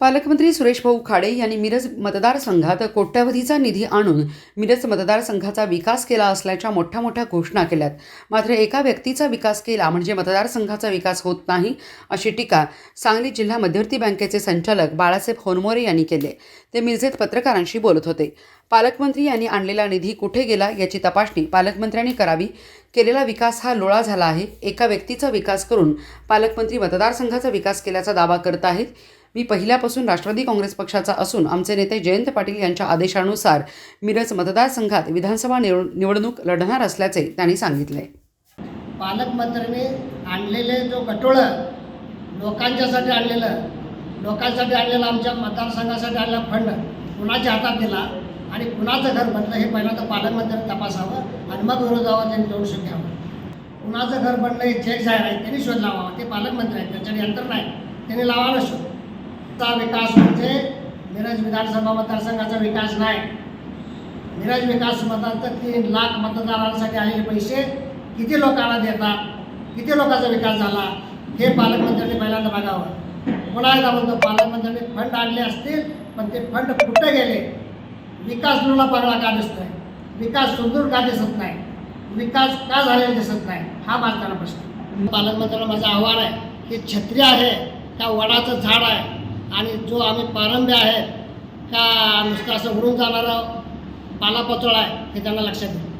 पालकमंत्री सुरेश भाऊ खाडे यांनी मिरज मतदारसंघात कोट्यावधीचा निधी आणून मिरज मतदारसंघाचा विकास केला असल्याच्या मोठ्या मोठ्या घोषणा केल्यात. मात्र एका व्यक्तीचा विकास केला म्हणजे मतदारसंघाचा विकास होत नाही अशी टीका सांगली जिल्हा मध्यवर्ती बँकेचे संचालक बाळासाहेब होनमोरे यांनी केले. ते मिरजेत पत्रकारांशी बोलत होते. पालकमंत्री यांनी आणलेला निधी कुठे गेला याची तपासणी पालकमंत्र्यांनी करावी. केलेला विकास हा लोळा झाला आहे. एका व्यक्तीचा विकास करून पालकमंत्री मतदारसंघाचा विकास केल्याचा दावा करत आहेत. मी पहिल्यापासून राष्ट्रवादी काँग्रेस पक्षाचा असून आमचे नेते जयंत पाटील यांच्या आदेशानुसार मिरज मतदारसंघात विधानसभा निव निवडणूक लढणार असल्याचे त्यांनी सांगितले. पालकमंत्र्यांनी आणलेले जो गटोळं लोकांच्यासाठी आणलेलं लोकांसाठी आणलेलं आमच्या मतदारसंघासाठी आणलेला फंड कुणाच्या हातात दिला आणि कुणाचं घर बनलं हे पहिल्यांदा पालकमंत्र्यांनी तपासावं आणि मग विरोधावर त्यांनी दौडशून घ्यावं कुणाचं घर बनलं हे चेक जाहीर आहे त्यांनी शोध लावावा. ते पालकमंत्री आहेत त्यांच्याकडे यंत्र नाही त्यांनी लावायला शोध. चा विकास म्हणजे मिरज विधानसभा मतदारसंघाचा विकास नाही. मिरज विकास मतदार तीन लाख मतदारांसाठी आलेले पैसे किती लोकांना देतात? किती लोकांचा विकास झाला? हे पालकमंत्र्यांनी पहिल्यांदा बघावं. पुन्हा एकदा म्हणतो पालकमंत्र्यांनी फंड आणले असतील पण ते फंड कुठे गेले? विकास तुला पगडा का दिसतोय? विकास सुंदर का दिसत नाही? विकास का झालेला दिसत नाही? हा माझा प्रश्न. पालकमंत्र्यांना माझं आव्हान आहे की छत्री आहे का वडाचं झाड आहे आणि जो आम्ही पारंब्य आहे का नुसतं असं उडून जाणारं पालापचोळा आहे हे त्यांना लक्षात येईल.